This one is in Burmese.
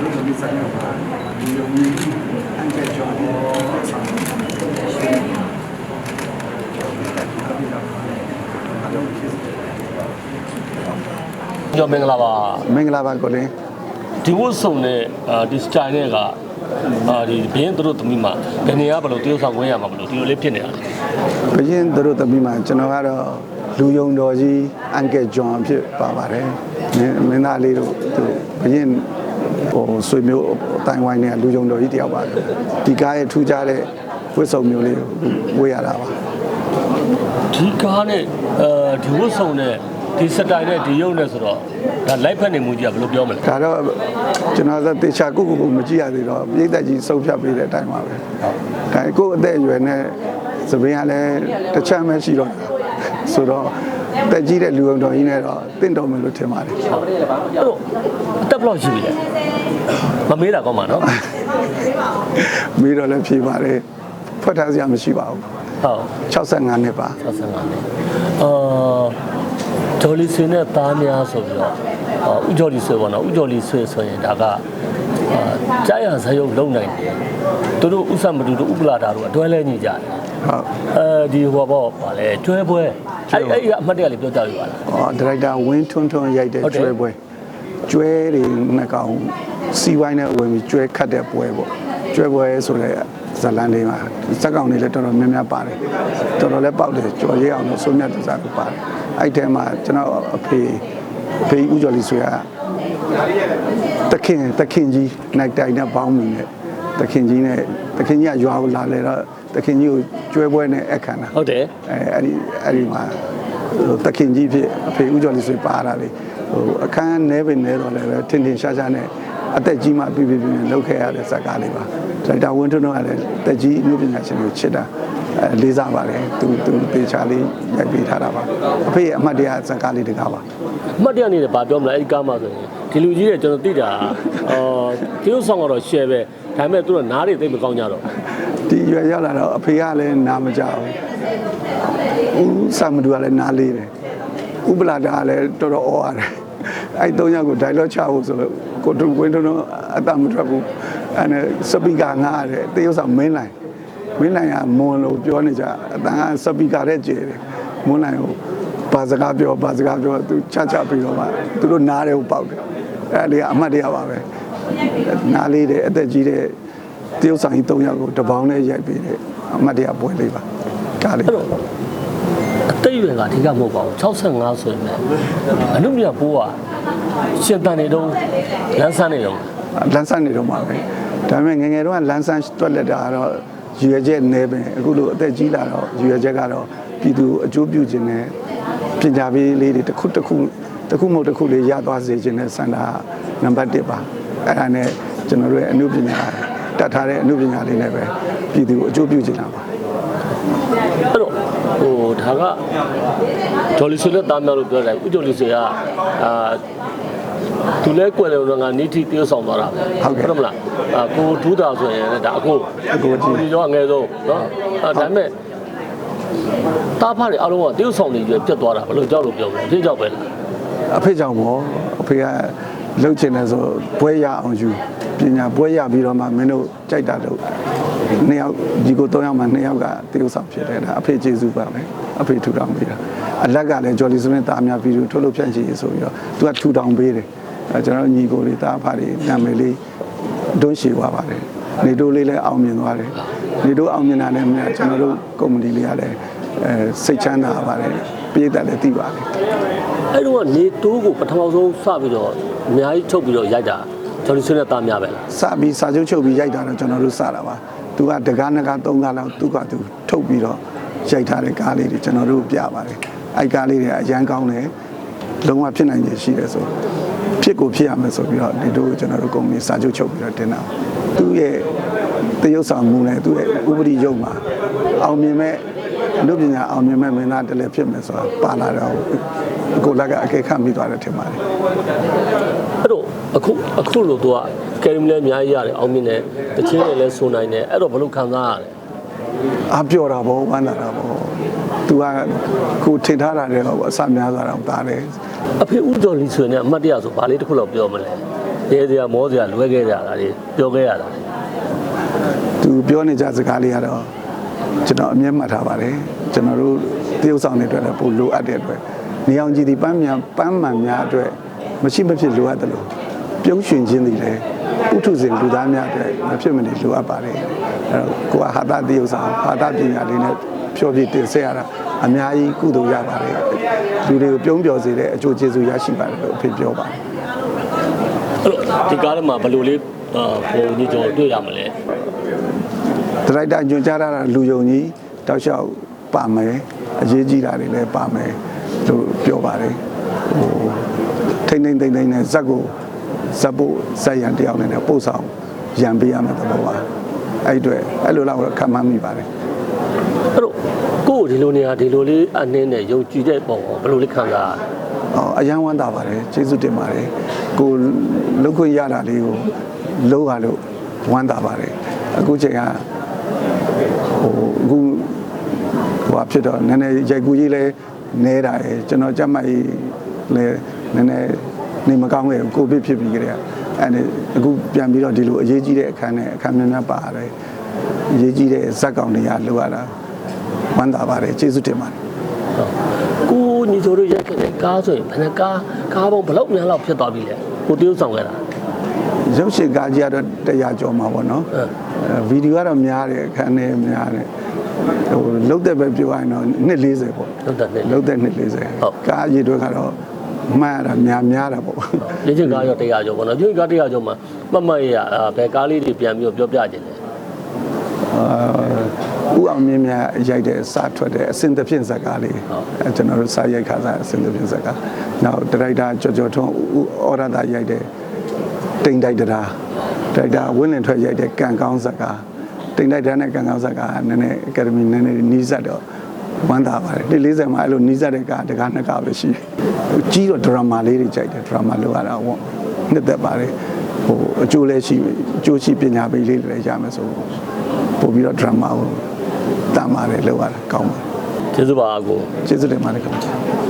တို့ဒီဆိုင်မှာဒီလိုမျိုးအန်ကကျော်နဲ့ဆောင်တယ်အလုံးဖြစ်ကျော်မင်္ဂလာပါမင်္ဂလာပါကိုလင်းဒီဝတ်စုံနဲ့အာဒီစတိုင်နဲ့ကအာဒီဘင်းတို့သမီးမှာဘယ်နေရဘလို့တရုတ်ဆောင်ခွင့်ရမှာဘလို့ဒီလိုလေးဖြစ်နေတာလေဘရင်တို့သမီးမှာကျွန်တော်ကတော့လူယုံတော်ကြီးအန်ကယ်ဂျွန်ဖြစ်ပါပါတယ်မင်းမင်းသားလေးတို့သူဘရင် ဟိုဆွေမျိုးအတိုင်းဝိုင်းနဲ့လူယုံတော်ကြီးတယောက်ပါတယ်ဒီကားရဲ့ထူးခြားတဲ့ဝတ်စုံမျိုးလေးကိုဝေးရတာပါဒီကားနဲ့အဲဒီဝတ်စုံနဲ့ဒီစတိုင်နဲ့ဒီရုပ်နဲ့ဆိုတော့ဒါလိုက်ဖက်နေမှုကြီးကဘယ်လိုပြောမလဲဒါတော့ကျွန်တော်ကတေချာကိုကိုကိုမကြည့်ရသေးတော့ပြည်သက်ကြီးစုပ်ဖြတ်ပေးတဲ့အတိုင်းပါပဲဒါကိုအသက်အရွယ်နဲ့သပင်ကလည်းတစ်ချမ်းပဲရှိတော့တာဆိုတော့တက်ကြီးတဲ့လူအောင်တော်ကြီးနဲ့တော့တင့်တော်မယ်လို့ထင်ပါတယ်အဲ့တော့အသက်ဘယ်လောက်ရှိပြီလဲ မမေးတာကောင်းပါနော်မေးတော့လည်းဖြေပါတယ်ဖွက်ထားစရာမရှိပါဘူးဟုတ်65နှစ်ပါ65နှစ်အာဂျော်လီဆွေနဲ့သားများဆိုပြီးတော့အာဥဂျော်လီဆွေပေါ့နော်ဥဂျော်လီဆွေဆိုရင်ဒါကအာကြားရဇယုတ်လုံနိုင်တယ်သူတို့ဥစ္စာမတူတို့ဥပလာတာတို့အတွဲလဲညီကြတယ်ဟုတ်အဲဒီဟိုဘောပါလေကျွဲပွဲအဲ့အဲ့ဒီအမှတ်တရလေးပြောကြရပါလားဟောဒါရိုက်တာဝင်းထွန်းထွန်းရိုက်တဲ့ဟုတ်တယ်ကျွဲပွဲကျွဲတွေနှစ်ကောင် စီဝိုင်းနဲ့ဝင်ပြီးကျွဲခတ်တဲ့ပွဲပေါ့ကျွဲပွဲဆိုတဲ့ဇလန်လေးမှာစက်ကောင်တွေလည်းတော်တော်များများပါတယ်တော်တော်လည်းပေါက်တယ်ကြော်ရဲအောင်လို့ဆုံးမြတ်တစားကိုပါတယ်အဲ့ထဲမှာကျွန်တော်အဖေအဖေဦးကျော်လီဆွေကတခင်တခင်ကြီးနိုင်တိုင်နဲ့ပေါင်းမိနဲ့တခင်ကြီးနဲ့တခင်ကြီးကရွာကိုလာလေတော့တခင်ကြီးကိုကျွဲပွဲနဲ့အခမ်းတာဟုတ်တယ်အဲအဲ့ဒီအဲ့ဒီမှာဟိုတခင်ကြီးဖြစ်အဖေဦးကျော်လေးဆိုပါတာလေဟိုအခန်းနဲပင်နဲတော့လည်းပဲထင်ထင်ရှားရှားနဲ့ အသက်ကြီးမှပြပြပြပြလောက်ခဲ့ရတဲ့ဇာတ်ကားလေးပါဒါတာဝင်းထွန်းတော့ကလည်းတက်ကြီးအမှုပညာရှင်ကိုချစ်တာအဲလေးစားပါတယ်သူသူတေချာလေးရိုက်ပေးထားတာပါအဖေရဲ့အမှတ်တရဇာတ်ကားလေးတကားပါအမှတ်တရနေတယ်ဗာပြောမလားအဲ့ဒီကားမှာဆိုရင်ဒီလူကြီးတွေကျွန်တော်သိတာအာတရုတ်ဆောင်ကတော့ share ပဲဒါပေမဲ့သူတို့နားတွေသိပ်မကောင်းကြတော့ဒီရွယ်ရောက်လာတော့အဖေကလည်းနားမကြဘူးဦးစာမတူကလည်းနားလေးတယ်ဥပလာတာကလည်းတော်တော်အော်ရတယ် အဲ့သုံးယောက်ကို dialogue ချဖို့ဆိုလို့ကိုတူဝင်းတော့အတမထွက်ဘူးအဲ့နဲ့စပီကာငားရတယ်တရုတ်ဆောင်မင်းနိုင်မင်းနိုင်ကမွန်လို့ပြောနေကြအတန်ကစပီကာတဲ့ကျယ်တယ်မွန်နိုင်ကိုဘာစကားပြောဘာစကားပြောသူချချပြီးတော့မှသူတို့နားတယ်ကိုပေါက်တယ်အဲ့ဒီကအမှတ်တရပါပဲနားလေးတယ်အသက်ကြီးတဲ့တရုတ်ဆောင်ကြီး၃ယောက်ကိုတပေါင်းနဲ့ရိုက်ပေးတယ်အမတ်တရပွဲလေးပါကားလေးအဲ့တော့အသိရွယ်ကအဓိကမဟုတ်ပါဘူး65ဆိုရင်လည်းအနုမြတ်ပိုးက ရှင်တန်နေတော့လန်းဆန်းနေတော့လန်းဆန်းနေတော့မှာပဲဒါပေမဲ့ငယ်ငယ်တော့လန်းဆန်းတွက်လက်တာကတော့ရွေချက်နဲပင်အခုလိုအသက်ကြီးလာတော့ရွေချက်ကတော့ပြည်သူအကျိုးပြုခြင်းနဲ့ပညာပေးလေးတွေတစ်ခုတစ်ခုတစ်ခုမဟုတ်တစ်ခုလေးရသွားစေခြင်းနဲ့စန္ဒာနံပါတ်1ပါအဲ့ဒါနဲ့ကျွန်တော်တို့ရဲ့အမှုပညာတတ်ထားတဲ့အမှုပညာလေးနဲ့ပဲပြည်သူအကျိုးပြုခြင်းလာပါ အဲ့တော့ဟိုဒါကဂျော်လီဆွေနဲ့သားများလို့ပြောတယ်ဥဂျော်လီဆွေကအာသူလဲကွယ်တယ်လို့ငါနိတိတရုတ်ဆောင်သွားတာပဲဟုတ်မလားအာကိုထူးတာဆိုရင်လည်းဒါအခုအခုဒီတော့အငယ်ဆုံးနော်အဲဒါပေမဲ့တားဖားတွေအားလုံးကတရုတ်ဆောင်နေရွယ်ပြတ်သွားတာဘယ်လိုကြောက်လို့ပြောမလဲဒီကြောက်ပဲလားအဖေကြောင့်ပေါ့အဖေက လှုပ်ချင်တယ်ဆိုဘွဲရအောင်ယူပညာဘွဲရပြီးတော့မှမင်းတို့ကြိုက်တာလို့နှစ်ယောက်ဒီကို၃ယောက်မှနှစ်ယောက်ကတရုပ်ဆောင်ဖြစ်တယ်ဒါအဖေကျေးဇူးပါပဲအဖေထူထောင်ပေးတာအလက်ကလည်းဂျော်လီစမင်းသားများဗီဒီယိုထုတ်လို့ဖြန့်ချီရေးဆိုပြီးတော့သူကထူထောင်ပေးတယ်အဲကျွန်တော်ညီကိုလေးသားဖားတွေနာမည်လေးတွန်းရှည်သွားပါတယ်နေတိုးလေးလည်းအောင်မြင်သွားတယ်နေတိုးအောင်မြင်တာလည်းမြတ်ကျွန်တော်တို့ကုမ္ပဏီလေးကလည်းအဲစိတ်ချမ်းသာပါတယ်ပြည်သက်လည်းသိပါတယ် အဲ့တော့ကနေတိုးကိုပထမဆုံးစပြီးတော့အများကြီးထုတ်ပြီးတော့ရိုက်တာဂျော်လီဆွေနဲ့သားများပဲလားစပြီးစာချုပ်ချုပ်ပြီးရိုက်တာတော့ကျွန်တော်တို့စတာပါသူကတကားနကားသုံးကားလောက်သူကသူထုတ်ပြီးတော့ရိုက်ထားတဲ့ကားလေးတွေကျွန်တော်တို့ပြပါတယ်အဲ့ကားလေးတွေအရန်ကောင်းတယ်လုံးဝဖြစ်နိုင်ရရှိတယ်ဆိုဖြစ်ကိုဖြစ်ရမယ်ဆိုပြီးတော့ဒီတို့ကျွန်တော်တို့ကုမ္ပဏီစာချုပ်ချုပ်ပြီးတော့တင်တာသူ့ရဲ့တရုပ်ဆောင်မှုနဲ့သူ့ရဲ့ဥပဒေရုပ်မှာအောင်မြင်မဲ့ အနုပညာအောင်မြင်မဲ့မင်းသားတလည်းဖြစ်မယ်ဆိုတာပါလာတော့ကိုလက်ကအကဲခတ်မိသွားတယ်ထင်ပါတယ်အဲ့တော့အခုအခုလို့သူကကယ်ရီမလဲအများကြီးရတယ်အောင်မြင်တယ်တချင်းတွေလည်းဆိုနိုင်တယ်အဲ့တော့ဘယ်လိုခံစားရလဲအပြောတာပေါ့ဝမ်းသာတာပေါ့သူကကိုထင်ထားတာတွေတော့အစများသွားတာတာတယ်အဖေဦးကျော်လီဆွေနဲ့အမတ်တရဆိုဘာလေးတစ်ခုလောက်ပြောမလဲရဲစရာမောစရာလွဲခဲ့ကြတာလေပြောခဲ့ရတာလေသူပြောနေကြစကားလေးကတော့ ကျွန်တော်အမျက်မှတ်ထားပါတယ်ကျွန်တော်တို့တရုပ်ဆောင်တွေအတွက်လည်းပိုလိုအပ်တဲ့အတွက်နေအောင်ကြည်ဒီပန်းမြန်ပန်းမှန်များအတွက်မရှိမဖြစ်လိုအပ်တယ်လို့ပြုံးရွှင်ခြင်းတွေလည်းဥထုဇဉ်လူသားများအတွက်မဖြစ်မနေလိုအပ်ပါတယ်အဲတော့ကိုကဟာတာတရုပ်ဆောင်ဟာတာပညာလေးနဲ့ဖြောပြတင်ဆက်ရတာအများကြီးကုသိုလ်ရပါတယ်လူတွေကိုပြုံးပျော်စေတဲ့အကျိုးကျေးဇူးရရှိပါတယ်လို့အဖေပြောပါတယ်အဲ့တော့ဒီကားထဲမှာဘယ်လိုလေးအာပုံညကျော်တွေ့ရမလဲ ဒရိုက်တာညွှန်ကြားရတာလူယုံကြီးတောက်လျှောက်ပါမယ်အရေးကြီးတာတွေလည်းပါမယ်လို့ပြောပါတယ်ဟိုထိမ့်ထိမ့်သိမ့်သိမ့်နဲ့ဇက်ကိုဇက်ဖို့ဇက်ရန်တယောက်နဲ့ပို့ဆောင်ရန်ပေးရမယ်သဘောပါအဲ့အတွေ့အဲ့လိုလောက်ခံမှန်းမိပါတယ်အဲ့တော့ကိုယ်ဒီလိုနေရာဒီလိုလေးအနှင်းနဲ့ယုံကြည်တဲ့ပုံကိုဘယ်လိုလေးခံစားရလဲအော်အယံဝမ်းသာပါတယ်ကျေးဇူးတင်ပါတယ်ကိုလုတ်ခွင့်ရတာလေးကိုလုံးရလို့ဝမ်းသာပါတယ်အခုချိန်ကဟို အခုဟိုအဖြစ်တော့နည်းနည်းရိုက်ကူကြီးလဲနေတာရယ်ကျွန်တော်ကြက်မိုက်လဲနည်းနည်းနေမကောင်းခဲ့ဘူးကိုဗစ်ဖြစ်ပြီးကြတဲ့အဲ့ဒီအခုပြန်ပြီးတော့ဒီလိုအရေးကြီးတဲ့အခန်းနဲ့အခန်းများများပါရတယ်အရေးကြီးတဲ့ဇက်ကောင်တွေကလိုရတာဝမ်းသာပါတယ်ကျေးဇူးတင်ပါတယ်ကိုညီကျော်တို့ရိုက်ခဲ့တဲ့ကားဆိုရင်ဘယ်နှကားကားပေါင်းဘယ်လောက်များလောက်ဖြစ်သွားပြီလဲကိုတရုပ်ဆောင်ခဲ့တာရုပ်ရှင်ကားကြီးကတော့တရားကျော်မှာပေါ့နော်ဟုတ်အဲဗီဒီယိုကတော့များတယ်အခန်းထဲများတယ် ဟိုလုတ်တဲ့ပဲပြောရရင်တော့နှစ်40ပေါ့ဟုတ်တယ်နဲ့လုတ်တဲ့နှစ်ဟုတ်40ကားရည်တွေကတော့မှန်ရတာများများတာပေါ့ရင်းချင်းကားရောတရားကျော်ပေါ့နော်ရင်းချင်းကားတရားကျော်မှာမတ်မတ်ရရအာဘယ်ကားလေးတွေပြန်ပြီးတော့ပြောပြခြင်းလဲအာဥအောင်မြင့်မြတ်ရိုက်တဲ့စားထွက်တဲ့အစင်သဖြင့်ဇာတ်ကားလေးအဲကျွန်တော်တို့စားရိုက်ခါစားအစင်သဖြင့်ဇာတ်ကားနောက်ဒရိုက်တာကျော်ကျော်ထွန်းဦးဩရတာရိုက်တဲ့တိမ်တိုက်တရားဒရိုက်တာဝင်းလင်ထွက်ရိုက်တဲ့ကံကောင်းဇာတ်ကား တိမ်တိုက်တရားနဲ့ကံကောင်းဇာတ်ကားကနည်းနည်းအကယ်ဒမီနည်းနည်းနီးစပ်တော့ဝမ်းသာပါတယ်ဒီ40မှာအဲ့လိုနီးစပ်တဲ့ကားတကားနှစ်ကားပဲရှိတယ်ကြီးတော့ဒရမာလေးတွေကြိုက်တယ်ဒရမာလောက်ရတာပေါ့နှစ်သက်ပါတယ်ဟိုအကျိုးလည်းရှိအကျိုးရှိပညာပေးလေးတွေလည်းရမယ်ဆိုပို့ပြီးတော့ဒရမာကိုတမ်းပါတယ်လောက်ရတာကောင်းပါတယ်ကျေးဇူးပါအကိုကျေးဇူးတင်ပါတယ်ခင်ဗျာ